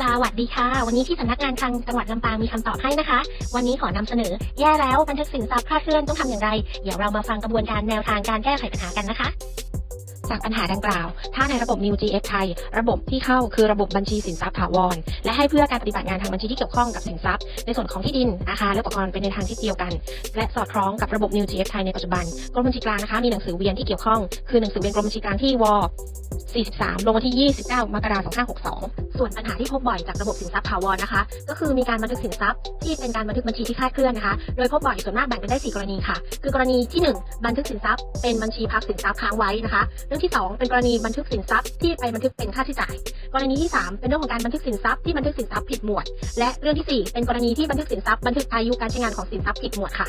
สวัสดีค่ะ วันนี้ที่สำนักงานคลังจังหวัดลำปางมีคำตอบให้นะคะ วันนี้ขอนำเสนอ แย่แล้วบันทึกสินทรัพย์คลาดเคลื่อนต้องทำอย่างไร เดี๋ยวเรามาฟังกระบวนการแนวทางการแก้ไขปัญหากันนะคะ จากปัญหาดังกล่าว ถ้าในระบบ New GF ไทย ระบบที่เข้าคือระบบบัญชีสินทรัพย์ถาวร และให้เพื่อการปฏิบัติงานทางบัญชีที่เกี่ยวข้องกับสินทรัพย์ ในส่วนของที่ดิน อาคารและอุปกรณ์เป็นในทางที่เดียวกัน และสอดคล้องกับระบบ New GF ไทยในปัจจุบัน กรมบัญชีกลางนะคะมีหนังสือเวียนที่เกี่ยวข้อง คือหนังสือเวียนกรมบัญชีกลางที่ว43 ลงวันที่ 29 มกราคม 2562 ส่วนปัญหาที่พบบ่อยจากระบบสินทรัพย์ถาวรนะคะ ก็คือมีการบันทึกสินทรัพย์ที่เป็นการบันทึกบัญชีที่คลาดเคลื่อนนะคะ โดยพบบ่อยส่วนมากแบ่งเป็นได้ 4 กรณีค่ะ คือกรณีที่ 1 บันทึกสินทรัพย์เป็นบัญชีพักสินทรัพย์ค้างไว้นะคะเรื่องที่ 2 เป็นกรณีบันทึกสินทรัพย์ที่ไปบันทึกเป็นค่าใช้จ่าย กรณีที่ 3 เป็นเรื่องของการบันทึกสินทรัพย์ที่บันทึกสินทรัพย์ผิดหมวด และเรื่องที่ 4 เป็นกรณีที่บันทึกสินทรัพย์บันทึกอายุการใช้งานของสินทรัพย์ผิดหมวดค่ะ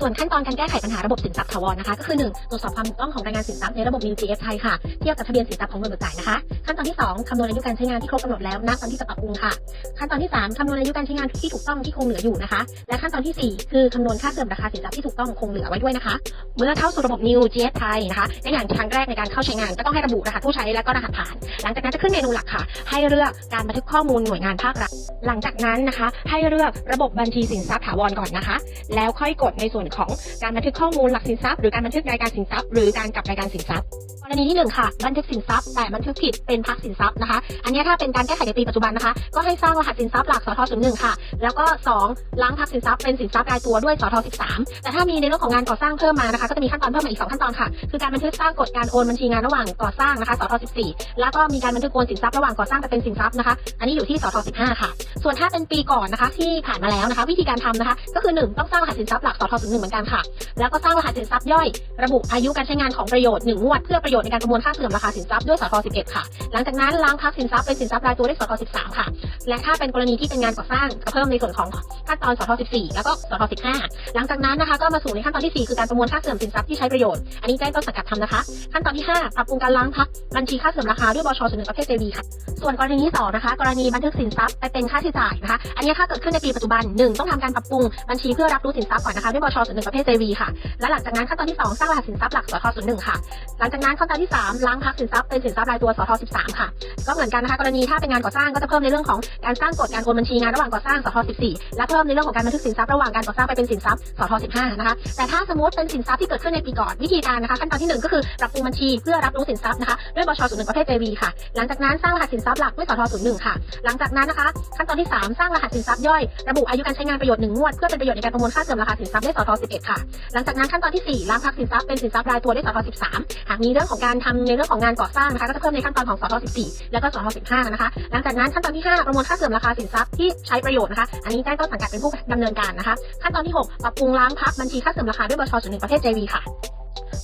ส่วนขั้นตอนการแก้ไขปัญหาระบบสินทรัพย์ถาวรนะคะก็คือ 1 ตรวจสอบความถูกต้องของรายงานสินทรัพย์ในระบบ New GF ไทยค่ะเทียบกับทะเบียนสินทรัพย์ของหน่วยเบิกจ่ายนะคะ ขั้นตอนที่ 2คำนวณอายุการใช้งานที่ครบกำหนดแล้วณตอนที่จะปรับปรุงค่ะ ขั้นตอนที่ 3คำนวณอายุการใช้งานที่ถูกต้องที่คงเหลืออยู่นะคะ และขั้นตอนทีสี่4 คือคำนวณค่าเสื่อมราคาสินทรัพย์ที่ถูกต้องคงเหลือไว้ด้วยนะคะ เมื่อเข้าสู่ระบบ New GF ไทยนะคะในอย่างครั้งแรกในการเข้าใช้งานก็ต้องให้ระบุรหัสผู้ใช้และก็รหัสผ่าน หลังจากนั้นจะขึ้นเมนูหลักค่ะ ให้เลือกการบันทึกข้อมูลหน่วยงานภาครัฐ หลังจากนั้นนะคะ ให้เลือกระบบบัญชีสินทรัพย์ถาวรก่อนนะคะ แล้วค่อยกดในส่วนวนของการบันทึกข้อมูลหลักสินทรัพย์หรือการบันทึกรายการสินทรัพย์หรือการกลับรายการสินทรัพย์กรณีที่หนึ่งค่ะบันทึกสินทรัพย์แต่บันทึกผิดเป็นพักสินทรัพย์นะคะ อันนี้ถ้าเป็นการแก้ไขในปีปัจจุบันนะคะ ก็ให้สร้างรหัสสินทรัพย์หลักสทศูนย์หนึ่งค่ะ แล้วก็สองล้างพักสินทรัพย์เป็นสินทรัพย์รายตัวด้วยสทสิบสามแต่ถ้ามีในเรื่องของงานก่อสร้างเพิ่มมานะคะ ก็จะมีขั้นตอนเพิ่มมาอีกสองขั้นตอนค่ะ คือการบันทึกสร้างกฎการโอนบัญชีงานระหว่างก่อสร้างนะคะสทสิบสี่แล้วก็มีการบันทึกโอนสินทรัพย์ระหว่างก่อสร้างไปเป็นสินทรัพย์นะคะ อันนี้อยู่ที่สทสิบห้าค่ะ ส่วนถ้าเป็นปีก่อนนะคะที่ผ่านมาแล้วนะคะ วิธีการทำนะคะ ก็คือหนึ่งต้องสร้างรหัสสินทรัพย์หลักสทศูนย์หนึ่งเหมือนกันค่ะ แล้วก็สร้างรหัสสินทรัพย์ย่อย ระบุอายุการใช้งานของประโยชน์หนึ่งวด เพื่อประโยชน์ในการประมวลค่าเสื่อมราคาสินทรัพย์ด้วยสท11 ค่ะ หลังจากนั้นล้างพักสินทรัพย์เป็นสินทรัพย์รายตัวด้วยสท13 ค่ะ และถ้าเป็นกรณีที่เป็นงานก่อสร้างก็เพิ่มในส่วนของขั้นตอนสท14 แล้วก็สท15 หลังจากนั้นนะคะก็มาสู่ในขั้นตอนที่ 4 คือการประมวลค่าเสื่อมสินทรัพย์ที่ใช้ประโยชน์ อันนี้แจ้งต้นสังกัดทำนะคะ ขั้นตอนที่ 5 ปรับปรุงการล้างพักบัญชีค่าเสื่อมราคาด้วยบชส่วนหนึ่งประเภท JB ค่ะ ส่วนกรณีที่2นะคะกรณีบันทึกสินทรัพย์ไปเป็นค่าใช้จ่ายนะคะ อันนี้ถ้าเกิดขึ้นในปีปัจจุบันหนึ่งต้องทำการปรับปรุงบัญชีเพื่อรับรู้สินทรัพย์ก่อนนะคะด้วยบชส่วนหนึ่งประเภท JB ค่ะ และหลังจากนั้นขั้นตอนที่ 2 สร้างรหัสสินทรัพย์หลักสทศูนย์หนึ่งค่ะ หลังจากนั้นขั้นตอนที่ 3 ล้างพักสินทรัพย์เป็นสินทรัพย์รายตัวสท13 ค่ะ ก็เหมือนกันนะคะ กรณีถ้าเป็นงานก่อสร้างก็จะเพิ่มในเรื่องของการสร้างกฎการโอนบัญชีงานระหว่างก่อสร้างสท14 และเพิ่มในเรื่องของการบันทึกสินทรัพย์ระหว่างการก่อสร้างไปเป็นสินทรัพย์สท15นะคะ แต่ถ้าสมมติเป็นสินทรัพย์ที่เกิดขึ้นในปีก่อนวิธีการนะคะขั้นตอนที่หนึ่งก็คือปรับปรุงบัญชีเพื่อรับรู้สินทรัพย์นะคะด้วยบช01ประเภท JV ค่ะ หลังจากนั้นสร้างรหัสสินทรัพย์หลักด้วยสท01ค่ะ หลังจากนั้นนะคะ ขั้นตอนที่ 3 สร้างรหัสสินทรัพย์ย่อย ระบุอายุการใช้งานประโยชน์หนึ่งงวดเพื่อเป็นประโยชน์ในการประมวลค่าเสื่อมราคาสินทรัพย์ได้วยสท11 ค่ะ หลังจากนั้นขั้นตอนที่ 4 ล้างพักสินทรัพย์เป็นสินทรัพย์รายตัวด้วยสท13 หากมีเรื่องของการทำในเรื่องของงานก่อสร้างนะคะก็จะเพิ่มในขั้นตอนของสท14 แล้วก็สท15 นะคะ หลังจากนั้นขั้นตอนที่ 5 ประมวลค่าเสื่อมราคาสินทรัพย์ที่ใช้ประโยชน์นะคะ อันนี้แจ้งต้นสังกัดเป็นผู้ดำเนินการนะคะ ขั้นตอนที่ 6 ปรับปรุงล้างพักบัญชีค่าเสื่อมราคาด้วยบชส่วนหนึ่งประเภท JV ค่ะ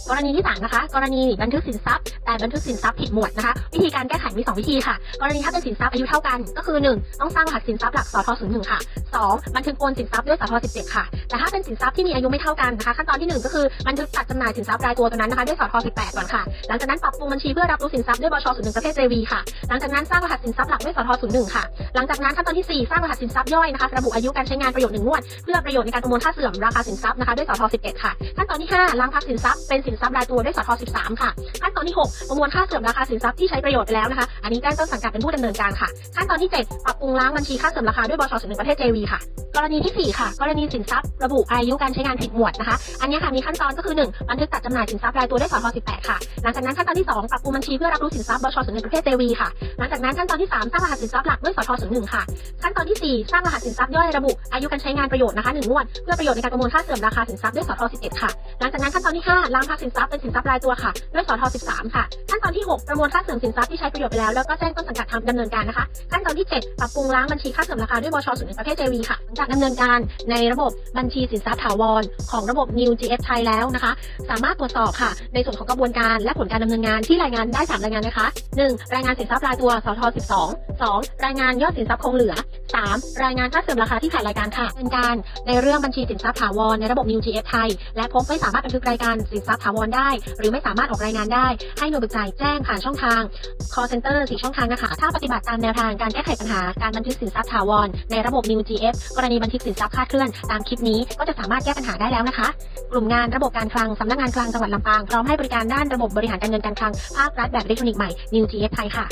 กรณีที่3นะคะ กรณีบันทึกสินทรัพย์ แต่บันทึกสินทรัพย์ผิดหมวดนะคะ วิธีการแก้ไขมี 2 วิธีค่ะ กรณีถ้าเป็นสินทรัพย์อายุเท่ากัน ก็คือ 1 ต้องสร้างรหัสสินทรัพย์หลักสท01ค่ะ 2 บันทึกโอนสินทรัพย์ด้วยสท17ค่ะ แต่ถ้าเป็นสินทรัพย์ที่มีอายุไม่เท่ากันนะคะ ขั้นตอนที่ 1 ก็คือบันทึกตัดจำหน่ายสินทรัพย์รายตัวตัวนั้นนะคะด้วยสท18ก่อนค่ะ หลังจากนั้นปรับปรุงบัญชีเพื่อรับรู้สินทรัพย์ด้วยบช01ประเภท JV ค่ะ หลังจากนั้นสร้างรหัสสินทรัพย์หลักด้วยสท01ค่ะ หลังจากนั้นขั้นตอนที่4สร้างรหัสสินทรัพย์ย่อยนะคะระบุอายุการใช้งานประโยชน์หนึ่งงวด เพื่อประโยชน์ในการประมวลค่าเสื่อมราคาสินทรัพย์นะคะด้วยสท11ค่ะ ขั้นตอนที่5ล้างพักสินทรัพย์เป็นสินทรัพย์รายตัวด้วยสท13 ค่ะ ขั้นตอนที่ 6 ประมวลค่าเสื่อมราคาสินทรัพย์ที่ใช้ประโยชน์ไปแล้วนะคะ อันนี้แจ้งต้นสังกัดเป็นผู้ดำเนินการค่ะ ขั้นตอนที่ 7 ปรับปรุงล้างบัญชีค่าเสื่อมราคาด้วยบชส่วนหนึ่งประเภท JV ค่ะ กรณีที่ 4 ค่ะ กรณีสินทรัพย์ระบุอายุการใช้งานผิดหมวดนะคะ อันนี้ค่ะมีขั้นตอนก็คือ 1 บันทึกตัดจำหน่ายสินทรัพย์รายตัวด้วยสท18 ค่ะ หลังจากนั้นขั้นตอนที่ 2 ปรับปรุงบัญชีเพื่อรับรู้สินทรัพย์บชส่วนหนึ่งประเภท JV ค่ะ หลังจากนั้นขั้นตอนที่ 3 สร้างรหัสสินทรัพย์หลักด้วยสท01ค่ะ ขั้นตอนที่ 4 สร้างรหัสสินทรัพย์ย่อยระบุอายุการใช้งานประโยชน์นะคะหนึ่งงวดเพื่อประโยชน์ในการประมวลค่าเสื่อมราคาสินทรัพย์ด้วยสท11ค่ะ หลังจากนั้นขั้นตอนที่5ล้างพักสินทรัพย์เป็นสินทรัพย์รายตัวค่ะด้วยสท13 ค่ะขั้นตอนที่ 6 ประมวลค่าเสื่อมสินทรัพย์ที่ใช้ประโยชน์ไปแล้วแล้วก็แจ้งต้นสังกัดทำดำเนินการนะคะขั้นตอนที่ 7 ปรับปรุงล้างบัญชีค่าเสื่อมราคาด้วยบชส่วนหนึ่งประเภท JV ค่ะหลังจากดำเนินการในระบบบัญชีสินทรัพย์ถาวร ของระบบ New GF ไทยแล้วนะคะ สามารถตรวจสอบค่ะ ในส่วนของกระบวนการและผลการดำเนินงานที่รายงานได้ 3 รายงานนะคะ 1. รายงานสินทรัพย์รายตัวสท12 2. รายงานยอดสินทรัพย์คงเหลือ 3. รายงานค่าเสื่อมราคาที่ขาดรายการค่ะเนินการในเรื่องบัญชีสินทรัพย์ถาวรในระบบ New GF ไทย และพบไม่สามารถบันทึกรายการสินทรัพย์ถาวรได้ หรือไม่สามารถออกรายงานได้ ให้หน่วยบิกจ่ายแจ้งผ่านช่องทาง call center สี่ช่องทางนะคะ ถ้าปฏิบัติตามแนวทางการแก้ไขปัญหาการบันทึกสินทรัพย์ถาวรในระบบ New GF กรณีบันทึกสินทรัพย์คลาดเคลื่อน ตามคลิปนี้ก็จะสามารถแก้ปัญหาได้แล้วนะคะ กลุ่มงานระบบการคลังสำนักงานคลังจังหวัดลำปางพร้อมให้บริการด้านระบบบริหารการเงินการคลังภาครัฐแบบอิเล็กทรอนิกส์ใหม่ New GF ไทยค่ะ